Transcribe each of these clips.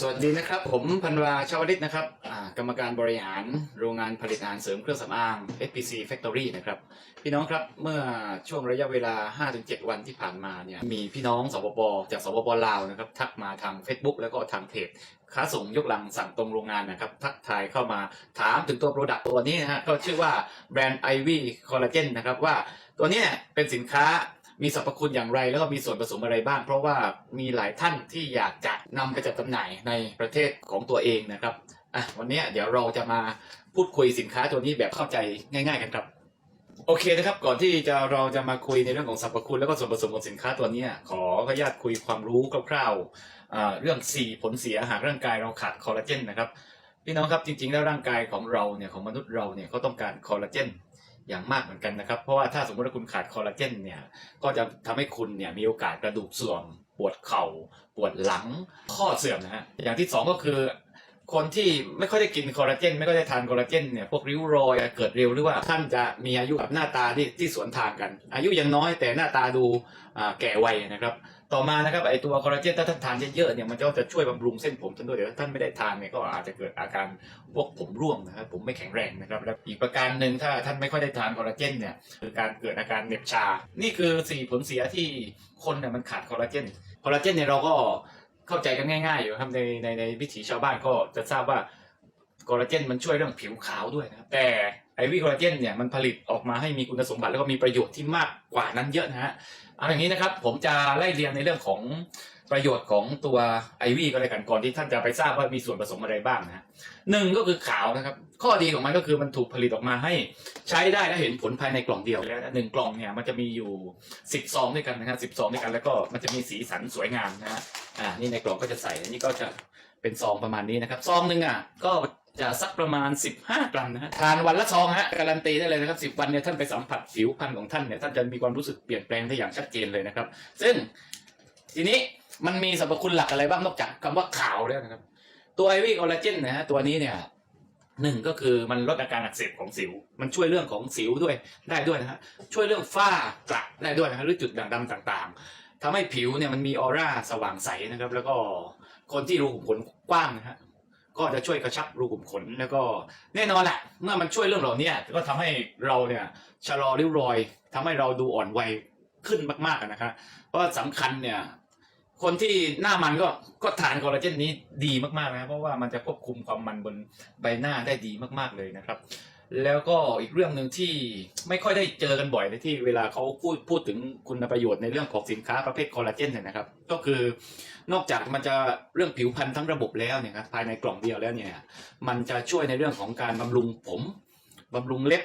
สวัสดีนะครับ ผมพันวาชาวลิตนะครับกรรมการบริหารโรงงานผลิตอาหารเสริมเครื่องสำอาง SPC Factory นะครับ พี่น้องครับเมื่อช่วงระยะเวลา 5-7 วันที่ผ่านมาเนี่ยมีพี่น้องสปปจากสปปลาวนะครับทักมาทาง Facebook แล้วก็ทางเพจค้าส่งยกลังสั่งตรงโรงงานนะครับ ทักทายเข้ามาถามถึงตัวโปรดักต์ตัวนี้นะฮะก็ชื่อว่าแบรนด์ Ivy Collagen นะครับว่าตัวนี้เป็นสินค้า มีสรรพคุณอย่างไร แล้วก็มีส่วนผสมอะไรบ้าง เพราะว่ามีหลายท่านที่อยากจะนำไปจัดจำหน่ายในประเทศของตัวเองนะครับอะวันนี้เดี๋ยวเราจะมาพูดคุยสินค้าตัวนี้แบบเข้าใจง่าย ๆ กันครับโอเคนะครับก่อนที่จะเราจะมาคุยในเรื่องของสรรพคุณแล้วก็ส่วนผสมของสินค้าตัวนี้ขออนุญาตคุยความรู้คร่าวๆเรื่อง 4 ผลเสียหากร่างกายเราขาดคอลลาเจนนะครับพี่น้องครับจริงๆแล้วร่างกายของเราเนี่ยของมนุษย์เราเนี่ยก็ต้องการคอลลาเจน อย่างมากเหมือนกันนะครับ เพราะว่าถ้าสมมติว่าคุณขาดคอลลาเจนเนี่ยก็จะทำให้คุณเนี่ยมีโอกาสกระดูกเสื่อมปวดเข่า ปวดหลังข้อเสื่อมนะฮะอย่างที่สองก็คือ คนที่ไม่ค่อยได้กินคอลลาเจน ไม่ค่อยได้ทานคอลลาเจนเนี่ยพวกริ้วรอยเกิดเร็วหรือว่าท่านจะมีอายุกับหน้าตาที่ที่สวนทางกัน อายุยังน้อยแต่หน้าตาดูแก่วัยนะครับต่อมานะครับไอตัวคอลลาเจนถ้าท่านทานเยอะๆเนี่ยมันก็จะช่วยบำรุงเส้นผมท่านด้วยเดี๋ยวถ้าท่านไม่ได้ทานเนี่ยก็อาจจะเกิดอาการพวกผมร่วงนะครับผมไม่แข็งแรงนะครับแล้วอีกประการหนึ่งถ้าท่านไม่ค่อยได้ทานคอลลาเจนเนี่ยคือการเกิดอาการเหน็บชา นี่คือสี่ผลเสียที่คนเนี่ยมันขาดคอลลาเจนคอลลาเจนเนี่ยเราก็ เข้าใจกันง่าย ๆ อยู่ครับในในในวิถีชาวบ้านก็จะทราบว่าคอลลาเจนมันช่วยเรื่องผิวขาวด้วยนะครับแต่ไอวีคอลลาเจนเนี่ยมันผลิตออกมาให้มีคุณสมบัติแล้วก็มีประโยชน์ที่มากกว่านั้นเยอะนะฮะเอาอย่างนี้นะครับผมจะไล่เรียงในเรื่องของประโยชน์ของตัวไอวีก็เลยกันก่อนที่ท่านจะไปทราบว่ามีส่วนผสมอะไรบ้างนะฮะหนึ่งก็คือขาวนะครับ ข้อดีของมันก็คือมันถูกผลิตออกมาให้ใช้ได้และเห็นผลภายในกล่องเดียวแล้วหนึ่งกล่องเนี่ยมันจะมีอยู่สิบซองด้วยกันนะฮะสิบซองด้วยกันแล้วก็มันจะมีสีสันสวยงามนะฮะ อ่านี่ในกล่องก็จะใส่อันนี้ก็จะเป็นซองประมาณนี้นะครับ ซองหนึ่งอะก็จะสักประมาณ 15 กรัมนะฮะทานวันละซองฮะการันตีได้เลยนะครับ 10 วันเนี่ยท่านไปสัมผัสผิวพรรณของท่านเนี่ยท่านจะมีความรู้สึกเปลี่ยนแปลงได้อย่างชัดเจนเลยนะครับ ซึ่งทีนี้มันมีสรรพคุณหลักอะไรบ้างนอกจากคำว่าขาวแล้วนะครับ ตัวไอวี่คอลลาเจนนะฮะตัวนี้เนี่ยหนึ่งก็คือมันลดอาการอักเสบของสิว มันช่วยเรื่องของสิวด้วยได้ด้วยนะฮะช่วยเรื่องฝ้ากระได้ด้วยนะฮะหรือจุดด่างดำต่าง ๆ ทำให้ผิวเนี่ยมันมีออร่าสว่างใสนะครับ แล้วก็คนที่รูขุมขนกว้างนะฮะก็จะช่วยกระชับรูขุมขนแล้วก็แน่นอนแหละเมื่อมันช่วยเรื่องเหล่านี้ก็ทำให้เราเนี่ยชะลอริ้วรอยทำให้เราดูอ่อนวัยขึ้นมากๆนะครับเพราะว่าสำคัญเนี่ยคนที่หน้ามันก็ก็ทานคอลลาเจนนี้ดีมากๆนะเพราะว่ามันจะควบคุมความมันบนใบหน้าได้ดีมากๆเลยนะครับ แล้วก็อีกเรื่องหนึ่งที่ไม่ค่อยได้เจอกันบ่อยในที่เวลาเขาพูดพูดถึงคุณประโยชน์ในเรื่องของสินค้าประเภทคอลลาเจนเนี่ยนะครับ ก็คือนอกจากมันจะเรื่องผิวพรรณทั้งระบบแล้วเนี่ยครับภายในกล่องเดียวแล้วเนี่ย มันจะช่วยในเรื่องของการบำรุงผมบำรุงเล็บ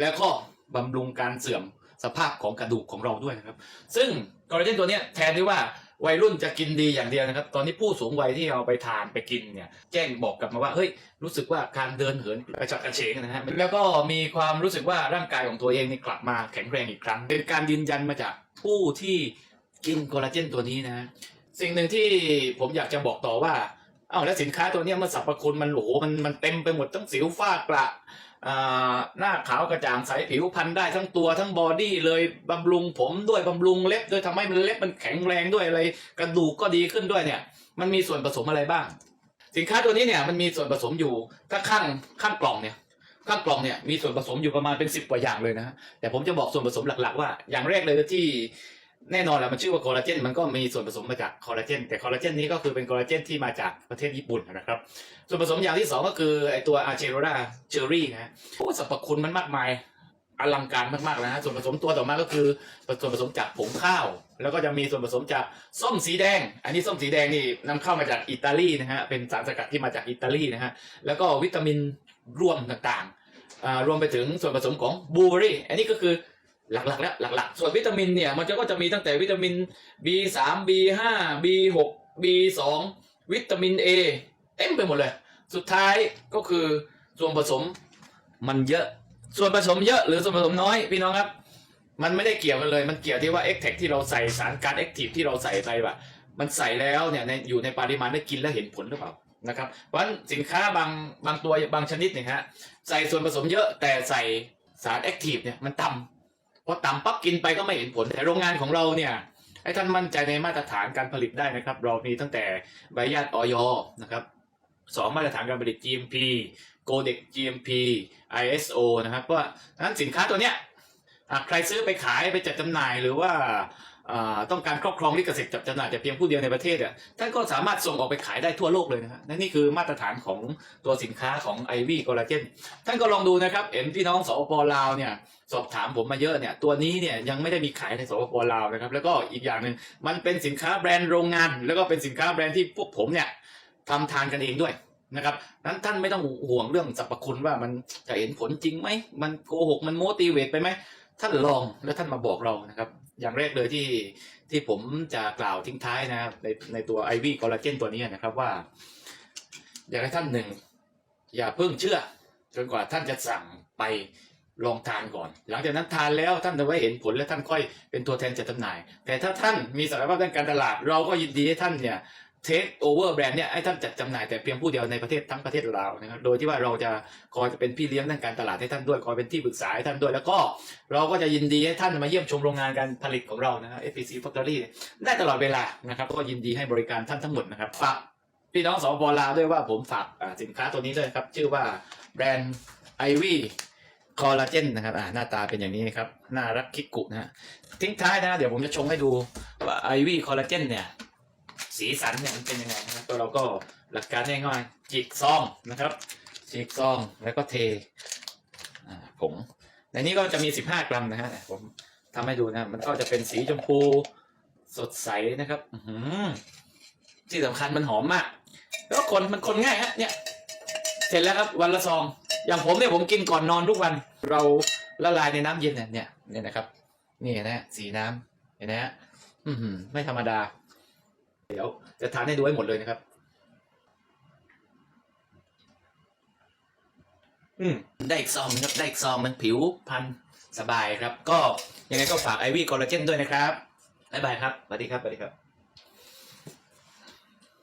แล้วก็บำรุงการเสื่อมสภาพของกระดูกของเราด้วยนะครับ ซึ่งคอลลาเจนตัวเนี้ยแทนที่ว่า วัยรุ่นจะกินดีอย่างเดียวนะครับ ตอนนี้ผู้สูงวัยที่เอาไปทานไปกินเนี่ย แจ้งบอกกลับมาว่า เฮ้ย รู้สึกว่าการเดินเหินกระฉับกระเฉงนะฮะ แล้วก็มีความรู้สึกว่าร่างกายของตัวเองนี่กลับมาแข็งแรงอีกครั้ง เป็นการยืนยันมาจากผู้ที่กินคอลลาเจนตัวนี้นะฮะสิ่งหนึ่งที่ผมอยากจะบอกต่อว่า เอ้าแล้วสินค้าตัวเนี้ยมันสรรพคุณมันโหมันมันเต็มไปหมดทั้งสิวฝ้ากระ หน้าขาวกระจ่างใสผิวพรรณได้ทั้งตัวทั้งบอดี้เลยบำรุงผมด้วยบำรุงเล็บด้วยทำให้มันเล็บมันแข็งแรงด้วยอะไร กระดูกก็ดีขึ้นด้วยเนี่ย มันมีส่วนผสมอะไรบ้าง สินค้าตัวนี้เนี่ยมันมีส่วนผสมอยู่ถ้าข้างข้างกล่องเนี่ยข้างกล่องเนี่ยมีส่วนผสมอยู่ประมาณเป็นสิบกว่าอย่างเลยนะฮะแต่ผมจะบอกส่วนผสมหลัก ๆ ว่าอย่างแรกเลยที่ แน่นอนแหละมันชื่อว่าคอลลาเจนมันก็มีส่วนผสมมาจากคอลลาเจนแต่คอลลาเจนนี้ก็คือเป็นคอลลาเจนที่มาจากประเทศญี่ปุ่นนะครับ ส่วนผสมอย่างที่สองก็คือไอตัวอาเชโรราเจอรี่นะฮะโอ้สรรพคุณมันมากมายอลังการมากๆนะฮะส่วนผสมตัวต่อมาก็คือส่วนผสมจากผงข้าว แล้วก็จะมีส่วนผสมจากส้มสีแดง อันนี้ส้มสีแดงนี่นำเข้ามาจากอิตาลีนะฮะเป็นสารสกัดที่มาจากอิตาลีนะฮะแล้วก็วิตามินรวมต่างๆรวมไปถึงส่วนผสมของบลูเบอรี่อันนี้ก็คือ หลักๆแล้วหลักๆ ส่วนวิตามินเนี่ยมันจะก็จะมีตั้งแต่วิตามิน B3 B5 B6 B2 วิตามิน A เต็มไปหมดเลย สุดท้ายก็คือส่วนผสมมันเยอะ ส่วนผสมเยอะหรือส่วนผสมน้อยพี่น้องครับ มันไม่ได้เกี่ยวกันเลย มันเกี่ยวที่ว่าเอ็กแทที่เราใส่สารการเอ็กทีฟที่เราใส่ไปแบบมันใส่แล้วเนี่ยในอยู่ในปริมาณได้กินแล้วเห็นผลหรือเปล่านะครับเพราะฉะนั้นสินค้าบางบางตัวบางชนิดเนี่ยฮะใส่ส่วนผสมเยอะแต่ใส่สารแอคทีฟเนี่ยมันต่ำ พอต่ำปั๊บกินไปก็ไม่เห็นผลแต่โรงงานของเราเนี่ยให้ท่านมั่นใจในมาตรฐานการผลิตได้นะครับ เรามีตั้งแต่ใบอนุญาตออยนะครับสองมาตรฐานการผลิต GMP Codex GMP ISO นะครับเพราะว่าฉะนั้นสินค้าตัวเนี้ยหากใครซื้อไปขายไปจัดจำหน่ายหรือว่า ต้องการครอบครองลิขสิทธิ์จัดจำหน่ายแต่เพียงผู้เดียวในประเทศอะท่านก็สามารถส่งออกไปขายได้ทั่วโลกเลยนะฮะนี่คือมาตรฐานของตัวสินค้าของ IV Collagen ท่านก็ลองดูนะครับเห็นพี่น้องสปปลาวเนี่ยสอบถามผมมาเยอะเนี่ยตัวนี้เนี่ยยังไม่ได้มีขายในสปปลาวนะครับแล้วก็อีกอย่างหนึ่งมันเป็นสินค้าแบรนด์โรงงาน แล้วก็เป็นสินค้าแบรนด์ที่พวกผมเนี่ยทำทานกันเองด้วยนะครับนั้นท่านไม่ต้องห่วงเรื่องสรรพคุณว่ามันจะเห็นผลจริงไหมมันโกหกมันโมตีเวทไปไหมท่านลองแล้วท่านมาบอกเรานะครับ อย่างแรกเลยที่ที่ผมจะกล่าวทิ้งท้ายนะครับในในตัวไอวี่คอลลาเจนตัวนี้นะครับว่า อยากให้ท่านหนึ่ง อย่าเพิ่งเชื่อ จนกว่าท่านจะสั่งไปลองทานก่อน หลังจากนั้นทานแล้วท่านจะไว้เห็นผลและท่านค่อยเป็นตัวแทนจัดจำหน่าย แต่ถ้าท่านมีศักยภาพด้านการตลาด เราก็ยินดีให้ท่านเนี่ย เทคโอเวอร์แบรนด์เนี่ยให้ท่านจัดจำหน่ายแต่เพียงผู้เดียวในประเทศทั้งประเทศลาวนะครับ โดยที่ว่าเราจะคอยจะเป็นพี่เลี้ยงด้านการตลาดให้ท่านด้วยคอยเป็นที่ปรึกษาให้ท่านด้วย แล้วก็เราก็จะยินดีให้ท่านมาเยี่ยมชมโรงงานการผลิตของเรานะครับ FPC Factory ได้ตลอดเวลานะครับ ก็ยินดีให้บริการท่านทั้งหมดนะครับฝากพี่น้องสปปลาวด้วยว่าผมฝากสินค้าตัวนี้ด้วยครับ ชื่อว่าแบรนด์ไอวี่คอลลาเจนนะครับอ่าหน้าตาเป็นอย่างนี้ครับน่ารักคิกกุนะฮะทิ้งท้ายนะ เดี๋ยวผมจะชงให้ดูว่าไอวี่คอลลาเจนเนี่ย สีสันเนี่ยมันเป็นยังไงนะครับตัวเราก็หลักการง่ายๆจิกซองนะครับจิกซองแล้วก็เทผงในนี้ก็จะมี 15 กรัมนะฮะผมทำให้ดูนะมันก็จะเป็นสีชมพูสดใสนะครับอืที่สำคัญมันหอมมาก แล้วคนมันคนง่ายฮะเนี่ยเสร็จแล้วครับวันละซอง อย่างผมเนี่ยผมกินก่อนนอนทุกวัน เราละลายในน้ำเย็นเนี่ยเนี่ยนะครับ นี่นะสีน้ำเห็นไหมฮะไม่ธรรมดา เดี๋ยวจะทานให้ดูให้หมดเลยนะครับ อืมได้อีกซองครับ ได้อีกซองมันผิวพันสบายครับ ก็ยังไงก็ฝากไอวี่คอลลาเจนด้วยนะครับบ๊ายบายครับสวัสดีครับสวัสดีครับ